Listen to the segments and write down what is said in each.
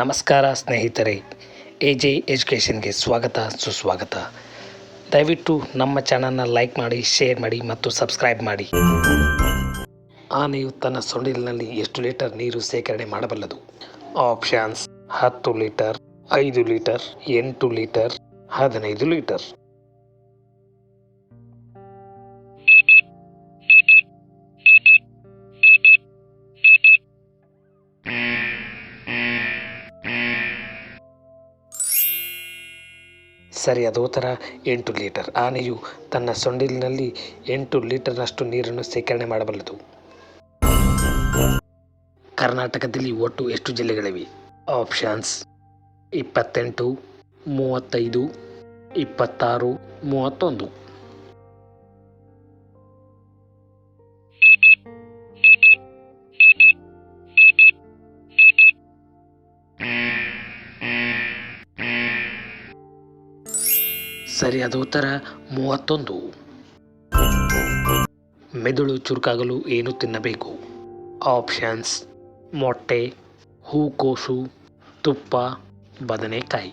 ನಮಸ್ಕಾರ ಸ್ನೇಹಿತರೆ A J ಎಜುಕೇಷನ್ಗೆ ಸ್ವಾಗತ, ಸುಸ್ವಾಗತ. ದಯವಿಟ್ಟು ನಮ್ಮ ಚಾನಲ್ನ ಲೈಕ್ ಮಾಡಿ, ಶೇರ್ ಮಾಡಿ ಮತ್ತು ಸಬ್ಸ್ಕ್ರೈಬ್ ಮಾಡಿ. ಆನೆಯು ತನ್ನ ಸೊಂಡಿಲಿನಲ್ಲಿ ಎಷ್ಟು ಲೀಟರ್ ನೀರು ಸೇಕರಣೆ ಮಾಡಬಲ್ಲದು? ಆಪ್ಷನ್ಸ್, ಹತ್ತು ಲೀಟರ್, ಐದು ಲೀಟರ್, ಎಂಟು ಲೀಟರ್, ಹದಿನೈದು ಲೀಟರ್. ಸರಿಯಾದ ಥರ ಎಂಟು ಲೀಟರ್. ಆನೆಯು ತನ್ನ ಸೊಂಡಿಲಿನಲ್ಲಿ ಎಂಟು ಲೀಟರ್ನಷ್ಟು ನೀರನ್ನು ಶೇಖರಣೆ ಮಾಡಬಲ್ಲದು. ಕರ್ನಾಟಕದಲ್ಲಿ ಒಟ್ಟು ಎಷ್ಟು ಜಿಲ್ಲೆಗಳಿವೆ? ಆಪ್ಷನ್ಸ್ ಇಪ್ಪತ್ತೆಂಟು, ಮೂವತ್ತೈದು, ಇಪ್ಪತ್ತಾರು, ಮೂವತ್ತೊಂದು. ಸರಿಯಾದ ಉತ್ತರ ಮೂವತ್ತೊಂದು. ಮೆದುಳು ಚುರುಕಾಗಲು ಏನು ತಿನ್ನಬೇಕು? ಆಪ್ಷನ್ಸ್, ಮೊಟ್ಟೆ, ಹೂಕೋಸು, ತುಪ್ಪ, ಬದನೆಕಾಯಿ.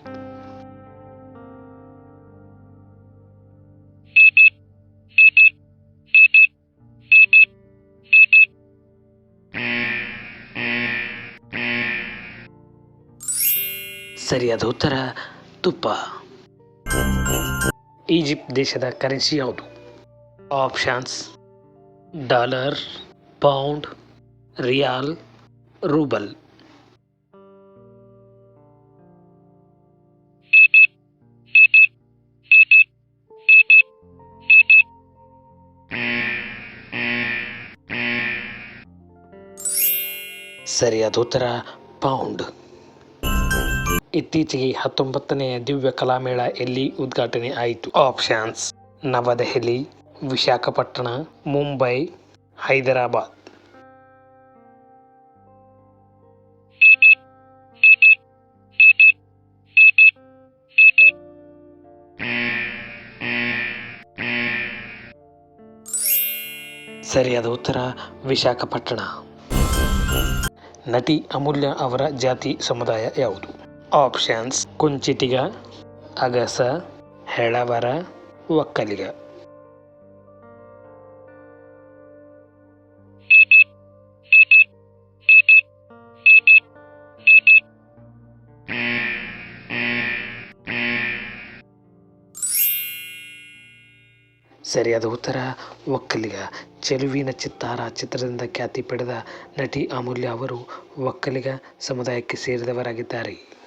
ಸರಿಯಾದ ಉತ್ತರ ತುಪ್ಪ. ಈಜಿಪ್ಟ್ ದೇಶದ ಕರೆನ್ಸಿ ಯಾವುದು options dollar pound riyal ruble ಸರಿಯಾದ ಉತ್ತರ ಪೌಂಡ್ ಇತ್ತೀಚೆಗೆ ಹತ್ತೊಂಬತ್ತನೆಯ ದಿವ್ಯ ಕಲಾಮೇಳ ಎಲ್ಲಿ ಉದ್ಘಾಟನೆ ಆಯಿತು? ಆಪ್ಷನ್ಸ್, ನವದೆಹಲಿ, ವಿಶಾಖಪಟ್ಟಣ, ಮುಂಬೈ, ಹೈದರಾಬಾದ್. ಸರಿಯಾದ ಉತ್ತರ, ವಿಶಾಖಪಟ್ಟಣ. ನಟಿ ಅಮೂಲ್ಯ ಅವರ ಜಾತಿ ಸಮುದಾಯ ಯಾವುದು? ಆಪ್ಷನ್ಸ್ ಕುಂಚಿಟಿಗ ಅಗಸ, ಹೆಳವರ, ಒಕ್ಕಲಿಗ. ಸರಿಯಾದ ಉತ್ತರ, ಒಕ್ಕಲಿಗ. ಚೆಲುವಿನ ಚಿತ್ತಾರ ಚಿತ್ರದಿಂದ ಖ್ಯಾತಿ ಪಡೆದ ನಟಿ ಅಮೂಲ್ಯ ಅವರು ಒಕ್ಕಲಿಗ ಸಮುದಾಯಕ್ಕೆ ಸೇರಿದವರಾಗಿದ್ದಾರೆ.